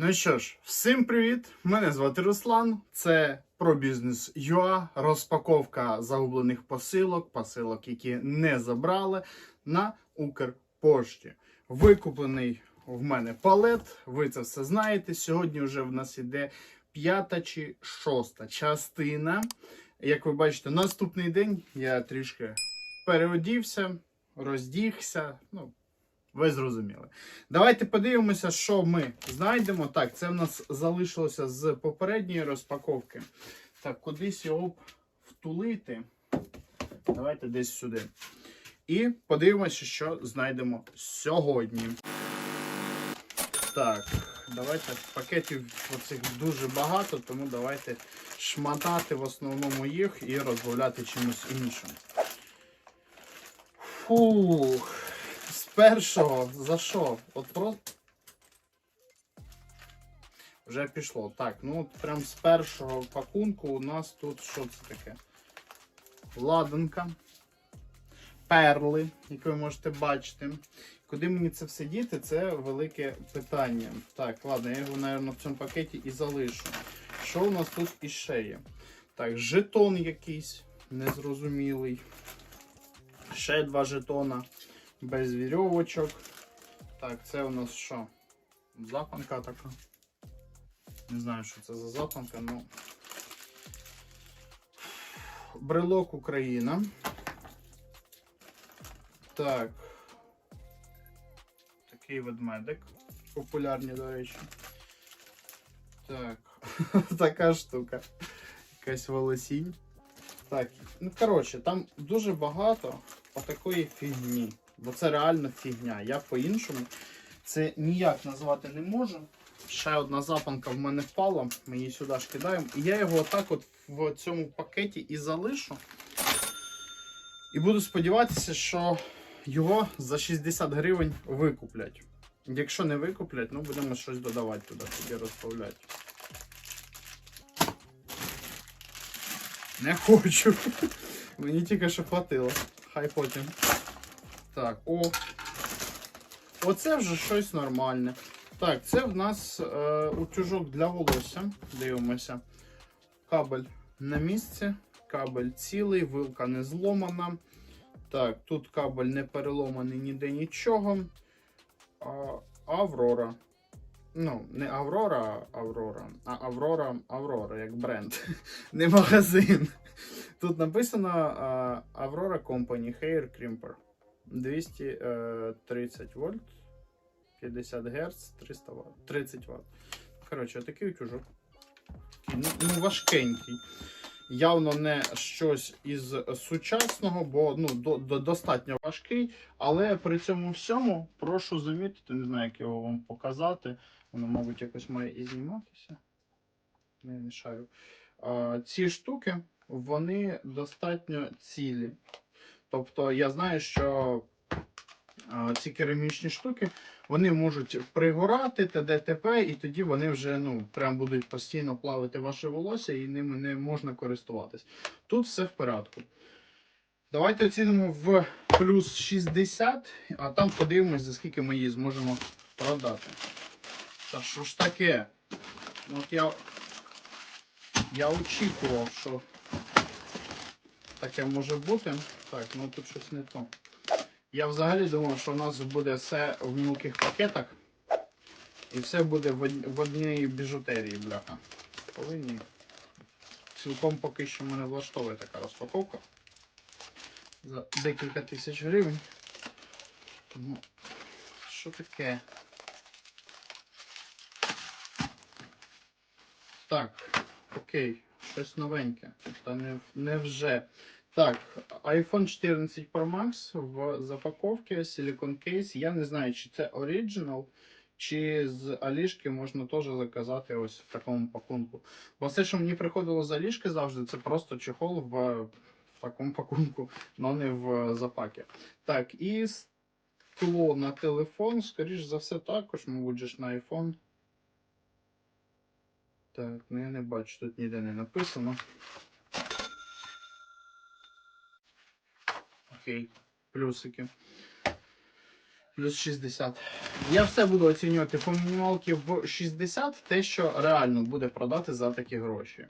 Ну що ж, всім привіт! Мене звати Руслан. Це про бізнес ЮА, розпаковка загублених посилок, посилок, які не забрали на Укрпошті. Викуплений в мене палет. Ви це все знаєте. Сьогодні вже в нас іде п'ята чи шоста частина. Як ви бачите, наступний день я трішки переодівся, роздігся. Ну, ви зрозуміли. Давайте подивимося, що ми знайдемо. Так, це в нас залишилося з попередньої розпаковки. Так, кудись його втулити. Давайте десь сюди. І подивимося, що знайдемо сьогодні. Так, давайте пакетів оцих дуже багато, тому давайте шматати в основному їх і розбавляти чимось іншим. Фух. Першого за що? От просто. Вже пішло. Так, ну от прям з першого пакунку у нас тут що це таке? Ладанка. Перли, як ви можете бачити. Куди мені це все діти, це велике питання. Так, ладно, я його, мабуть, в цьому пакеті і залишу. Що у нас тут іще є? Так, жетон якийсь незрозумілий. Ще два жетона без вірьовочок. Так, це у нас що? Запанка така. Не знаю, що це за запанка, ну. Брелок Україна. Так. Такий ведмедик. Популярні, до речі. Так. така штука. Якась волосінь. Так, ну коротше, там дуже багато отакої фігні. Бо це реально фігня. Я по-іншому це ніяк назвати не можу. Ще одна запанка в мене впала, ми її сюди ж кидаємо. І я його отак от в цьому пакеті і залишу. І буду сподіватися, що його за 60 гривень викуплять. Якщо не викуплять, ну будемо щось додавати туди, тоді розбавляти. Не хочу. Мені тільки що хватило. Хай потім. Так, о. Оце вже щось нормальне. Так, це в нас е, утюжок для волосся. Дивимося. Кабель на місці. Кабель цілий, вилка не зломана. Так, тут кабель не переломаний ніде нічого. А, Аврора. Ну, не Аврора, а Аврора, а Аврора, Аврора, як бренд. не магазин. Тут написано а, Aurora Company Hair Crimper. 230 вольт, 50 Гц, 300 Вт, 30 Вт. Коротше, такий утюжок. Ну, ну, важкенький. Явно не щось із сучасного, бо ну, до, до, достатньо важкий. Але при цьому всьому прошу замітити, не знаю, як його вам показати. Воно, мабуть, якось має і зніматися. Не мішаю. А, ці штуки вони достатньо цілі. Тобто я знаю, що ці керамічні штуки вони можуть пригорати, т.д. т.п. і тоді вони вже ну, прям будуть постійно плавити ваше волосся і ними не можна користуватись. Тут все в порядку. Давайте оцінимо в плюс 60, а там подивимось, за скільки ми її зможемо продати. Та що ж таке? От я, я очікував, що таке може бути. Так, ну тут щось не то. Я взагалі думав, що у нас буде все в мілких пакетах. І все буде в, в одній біжутерії, бляха. Повинні. Цілком поки що мене влаштовує така розпаковка. За декілька тисяч гривень. Тому що таке? Так, окей, щось новеньке. Та не, не вже. Так, iPhone 14 Pro Max в запаковці Silicon Case. Я не знаю, чи це Original, чи з Алішки можна теж заказати ось в такому пакунку. Бо все, що мені приходило з Алішки завжди, це просто чехол в, в такому пакунку, але не в запакі. Так, і скло на телефон, скоріш за все, також, мабуть, на iPhone. Так, ну я не бачу, тут ніде не написано. Окей, плюсики. Плюс 60. Я все буду оцінювати по мінімалки в 60, те, що реально буде продати за такі гроші.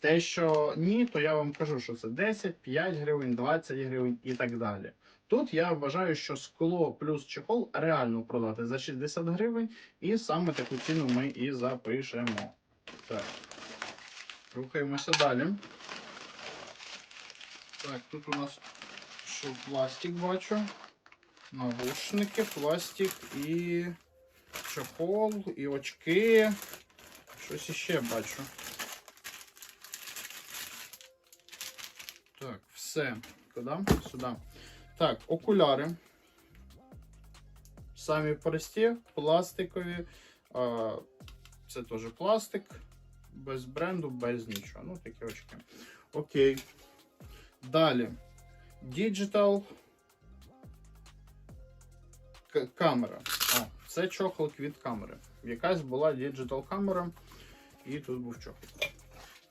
Те, що ні, то я вам кажу, що це 10, 5 гривень, 20 гривень і так далі. Тут я вважаю, що скло плюс чехол реально продати за 60 гривень, і саме таку ціну ми і запишемо. Так. Рухаємося далі. Так, тут у нас що пластик бачу. Навушники, пластик і чохол, і очки. Щось іще бачу. Так, все. Куди? Сюди. Так, окуляри. Самі прості, пластикові. Це теж пластик. Без бренду, без нічого. Ну, такі очки. Окей. Далі. Digital камера. О, це чохол від камери. Якась була діджитал камера, і тут був чохол.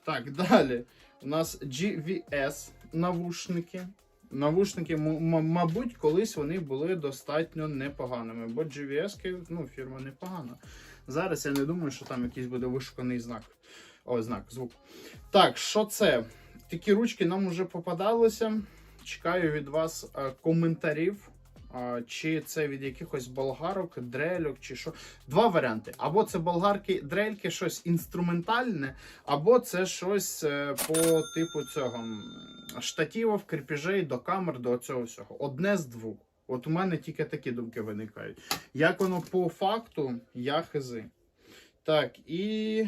Так, далі. У нас GVS навушники. Навушники, мабуть, колись вони були достатньо непоганими, бо GVS, ну, фірма непогана. Зараз я не думаю, що там якийсь буде вишуканий знак. О, знак, звук. Так, що це? Такі ручки нам вже попадалися. Чекаю від вас е, коментарів. Чи це від якихось болгарок, дрельок, чи що. Два варіанти. Або це болгарки, дрельки, щось інструментальне, або це щось е, по типу цього м, штативів, кріпіжей до камер, до цього всього. Одне з двох. От у мене тільки такі думки виникають. Як воно по факту, я хизи. Так, і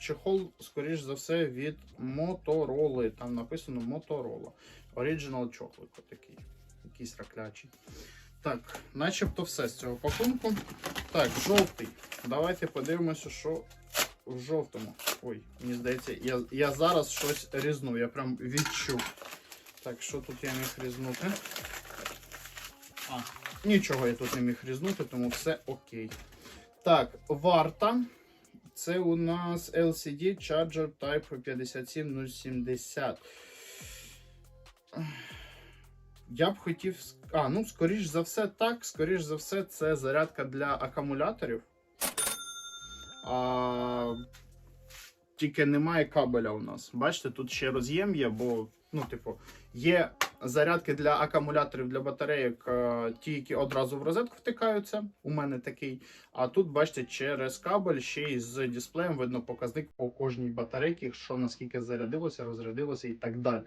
чехол, скоріш за все, від Motorola. Там написано Motorola. Original chocolate такий. Якийсь раклячий. Так, начебто все з цього пакунку. Так, жовтий. Давайте подивимося, що в жовтому. Ой, мені здається, я, я зараз щось різну, я прям відчув. Так, що тут я міг різнути? Нічого я тут не міг різнути, тому все окей. Так, варта. Це у нас LCD Charger Type 57070. Я б хотів. А, ну, скоріш за все, так. Скоріш за все, це зарядка для акумуляторів. А, тільки немає кабеля у нас. Бачите, тут ще роз'єм є, бо, ну, типу, є зарядки для акумуляторів для батарейок, е, ті, які одразу в розетку втикаються. У мене такий. А тут, бачите, через кабель ще й з дисплеєм видно показник по кожній батарейці, що наскільки зарядилося, розрядилося і так далі.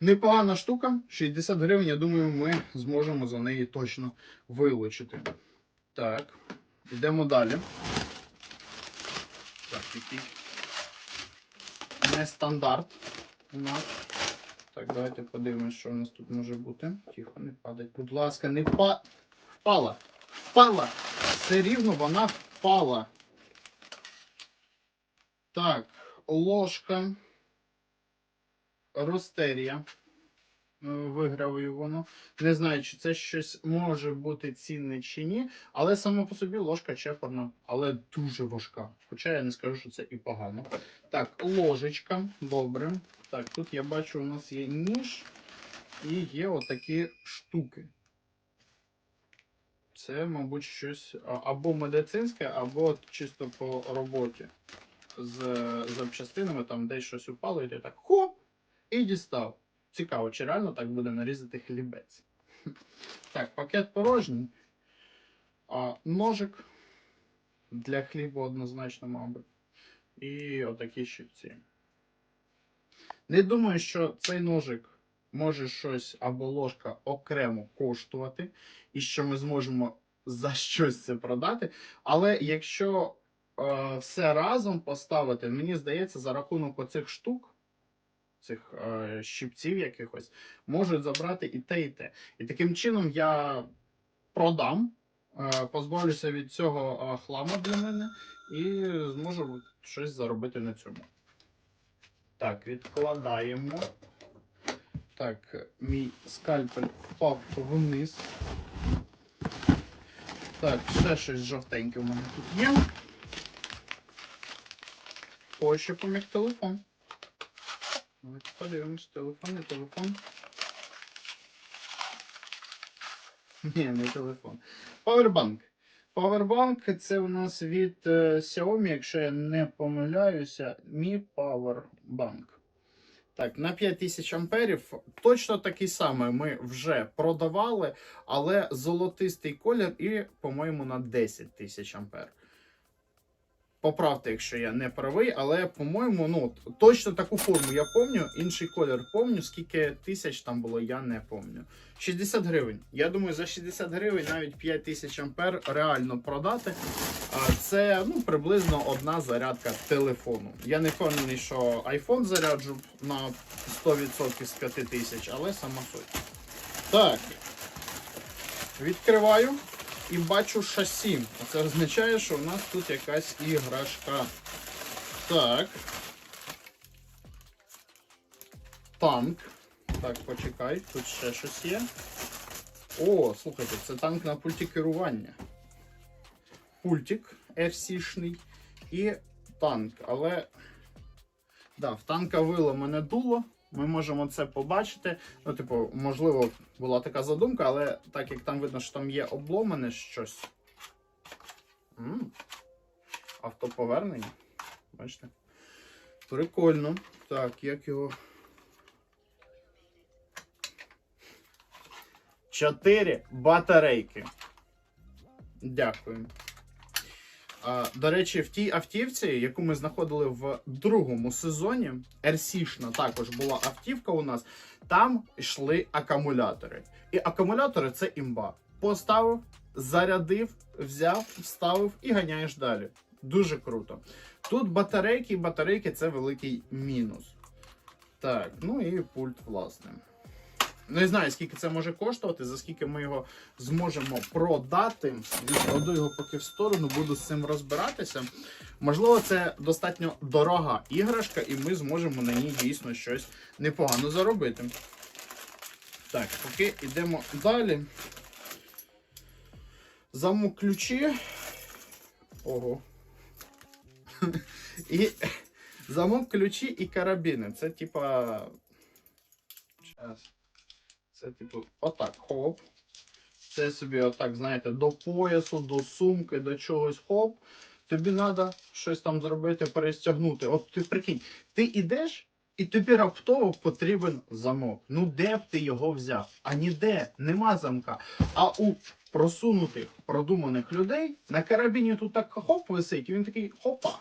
Непогана штука, 60 гривень, я думаю, ми зможемо за неї точно вилучити. Так, йдемо далі. Так, який нестандарт у нас. Так, давайте подивимось, що у нас тут може бути. Тихо, не падать. Будь ласка, не па. Впала! Впала! Все рівно вона впала. Так, ложка. Ростерія. Е, Вигравую воно. Не знаю, чи це щось може бути цінне чи ні. Але сама по собі ложка чепорна, але дуже важка. Хоча я не скажу, що це і погано. Так, ложечка. Добре. Так, тут я бачу, у нас є ніж і є отакі штуки. Це, мабуть, щось або медицинське, або чисто по роботі з запчастинами, там десь щось упало, і ти так хоп! І дістав. Цікаво, чи реально так буде нарізати хлібець. Так, пакет порожній. А, ножик для хлібу однозначно, мабуть. І отакі щипці. Не думаю, що цей ножик може щось або ложка окремо коштувати, і що ми зможемо за щось це продати. Але якщо е, все разом поставити, мені здається, за рахунок оцих штук, цих е, щипців якихось, можуть забрати і те, і те. І таким чином я продам, е, позбавлюся від цього е, хламу для мене і зможу щось заробити на цьому. Так, відкладаємо. Так, мій скальпель впав вниз. Так, ще щось жовтеньке у мене тут є. Ощупом як телефон. Давайте подивимось, телефон і телефон. Ні, не телефон. Powerbank. Powerbank це у нас від е, Xiaomi, якщо я не помиляюся, Mi Powerbank. Так, на 5000 амперів точно такий самий ми вже продавали, але золотистий колір і, по-моєму, на 10 тисяч ампер. Поправте, якщо я не правий, але, по-моєму, ну, точно таку форму я пам'ятаю, інший колір пам'ятаю, скільки тисяч там було, я не пам'ятаю. 60 гривень. Я думаю, за 60 гривень навіть 5 тисяч ампер реально продати. Це ну, приблизно одна зарядка телефону. Я не впевнений, що iPhone заряджу на 100% з 5 тисяч, але сама суть. Так. Відкриваю і бачу шасі. Це означає, що у нас тут якась іграшка. Так. Танк. Так, почекай, тут ще щось є. О, слухайте, це танк на пульті керування. Пультик RC-шний і танк. Але да, в танка виламане дуло. Ми можемо це побачити. Ну, типу, можливо, була така задумка, але так як там видно, що там є обломане щось. М, Автоповернення. Бачите? Прикольно. Так, як його. Чотири батарейки. Дякую. До речі, в тій автівці, яку ми знаходили в другому сезоні, RC-шна також була автівка у нас, там йшли акумулятори. І акумулятори це імба. Поставив, зарядив, взяв, вставив і ганяєш далі. Дуже круто. Тут батарейки, і батарейки це великий мінус. Так, ну і пульт, власне. Не знаю, скільки це може коштувати, за скільки ми його зможемо продати. Відкладу його поки в сторону, буду з цим розбиратися. Можливо, це достатньо дорога іграшка, і ми зможемо на ній дійсно щось непогано заробити. Так, поки йдемо далі. Замок ключі. Ого. І замок ключі і карабіни. Це типа. Зараз. Це, типу, отак, хоп. Це собі отак, знаєте, до поясу, до сумки, до чогось хоп. Тобі треба щось там зробити, перестягнути. От ти прикинь, ти йдеш і тобі раптово потрібен замок. Ну де б ти його взяв? А ніде, нема замка. А у просунутих, продуманих людей на карабіні тут так хоп висить, і він такий хопа.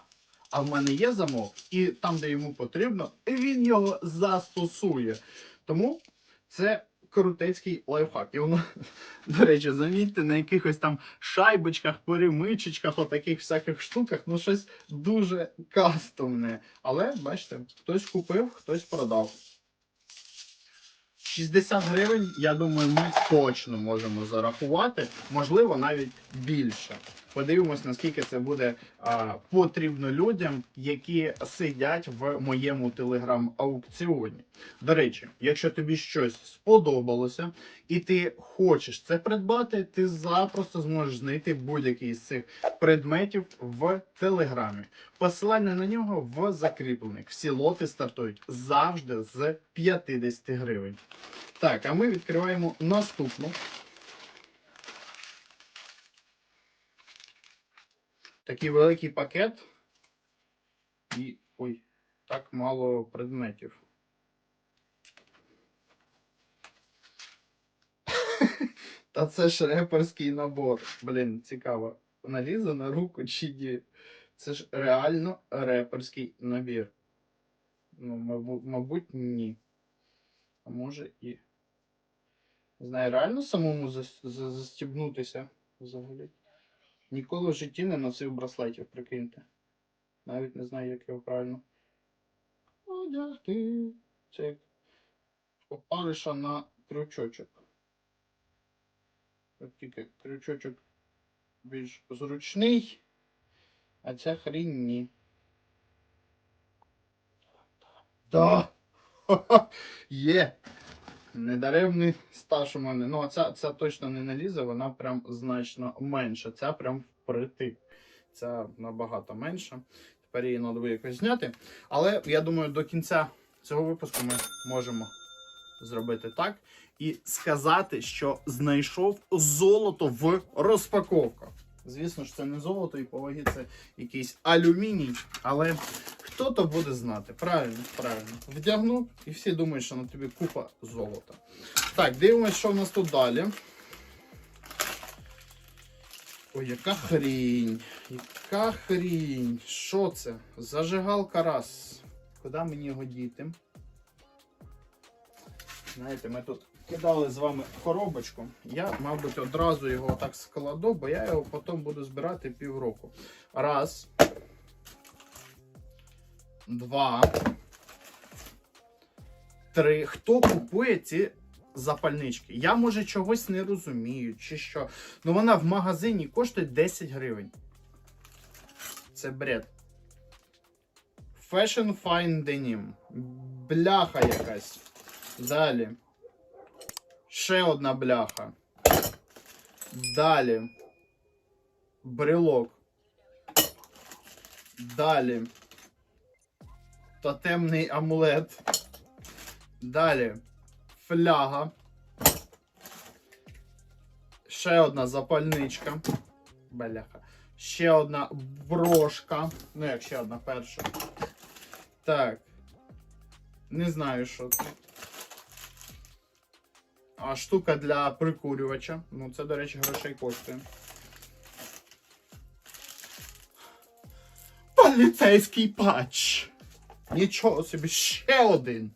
А в мене є замок, і там, де йому потрібно, він його застосує. Тому це крутецький лайфхак. І воно, до речі, замітьте, на якихось там шайбочках, перемичечках, отаких всяких штуках, ну щось дуже кастомне. Але, бачите, хтось купив, хтось продав. 60 гривень, я думаю, ми точно можемо зарахувати, можливо, навіть більше. Подивимось, наскільки це буде а, потрібно людям, які сидять в моєму телеграм-аукціоні. До речі, якщо тобі щось сподобалося і ти хочеш це придбати, ти запросто зможеш знайти будь-який з цих предметів в телеграмі. Посилання на нього в закріплених. Всі лоти стартують завжди з 50 гривень. Так, а ми відкриваємо наступну. Такий великий пакет. І. Ой, так мало предметів. Та це ж реперський набор. Блін, цікаво. Налізе на руку чи ні? Це ж реально реперський набір. Ну, мабуть, ні. А може і. Знаю, реально самому застібнутися взагалі. Ніколи в житті не носив браслетів, прикиньте. Навіть не знаю, як його правильно. Одягти. Це як опариша на крючочок. От тільки крючочок більш зручний, а ця хрінь ні. Да! Є! Недаремний стаж у мене. Ну, ця, ця точно не налізе, вона прям значно менша. Ця прям впритик. Ця набагато менша. Тепер її треба якось зняти. Але я думаю, до кінця цього випуску ми можемо зробити так і сказати, що знайшов золото в розпаковках. Звісно ж, це не золото, і по вагі це якийсь алюміній, але хто то буде знати? Правильно, правильно. Вдягнув, і всі думають, що на тобі купа золота. Так, дивимось, що в нас тут далі. Ой, яка хрінь. Яка хрінь. Що це? Зажигалка раз. Куди мені його діти? Знаєте, ми тут кидали з вами коробочку. Я, мабуть, одразу його так складу, бо я його потім буду збирати півроку. Раз. Два. Три. Хто купує ці запальнички? Я, може, чогось не розумію, чи що. Ну вона в магазині коштує 10 гривень. Це бред. Fashion Fine Denim. Бляха якась. Далі. Ще одна бляха. Далі. Брелок. Далі. Тотемний амулет. Далі. Фляга. Ще одна запальничка. Бляха. Ще одна брошка. Ну, як ще одна перша. Так. Не знаю, що це. Штука для прикурювача. Ну, це, до речі, грошей коштує. Поліцейський патч. Нічого собі, ще один.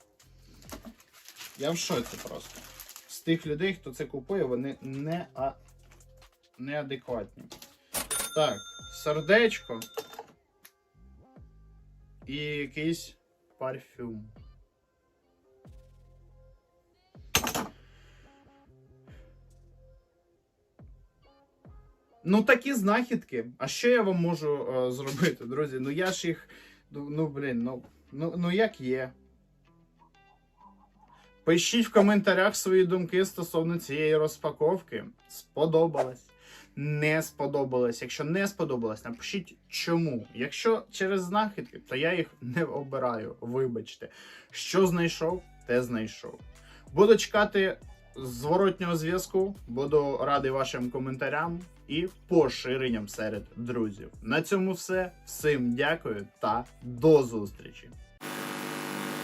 Я в шоці просто. З тих людей, хто це купує, вони не а... неадекватні. Так, сердечко. І якийсь парфюм. Ну, такі знахідки. А що я вам можу е, зробити, друзі? Ну я ж їх. Ну, ну блін, ну, ну, ну як є. Пишіть в коментарях свої думки стосовно цієї розпаковки. Сподобалось. Не сподобалось. Якщо не сподобалось, напишіть чому. Якщо через знахідки, то я їх не обираю. Вибачте. Що знайшов, те знайшов. Буду чекати зворотнього зв'язку. Буду радий вашим коментарям і поширенням серед друзів. На цьому все. Всім дякую та до зустрічі!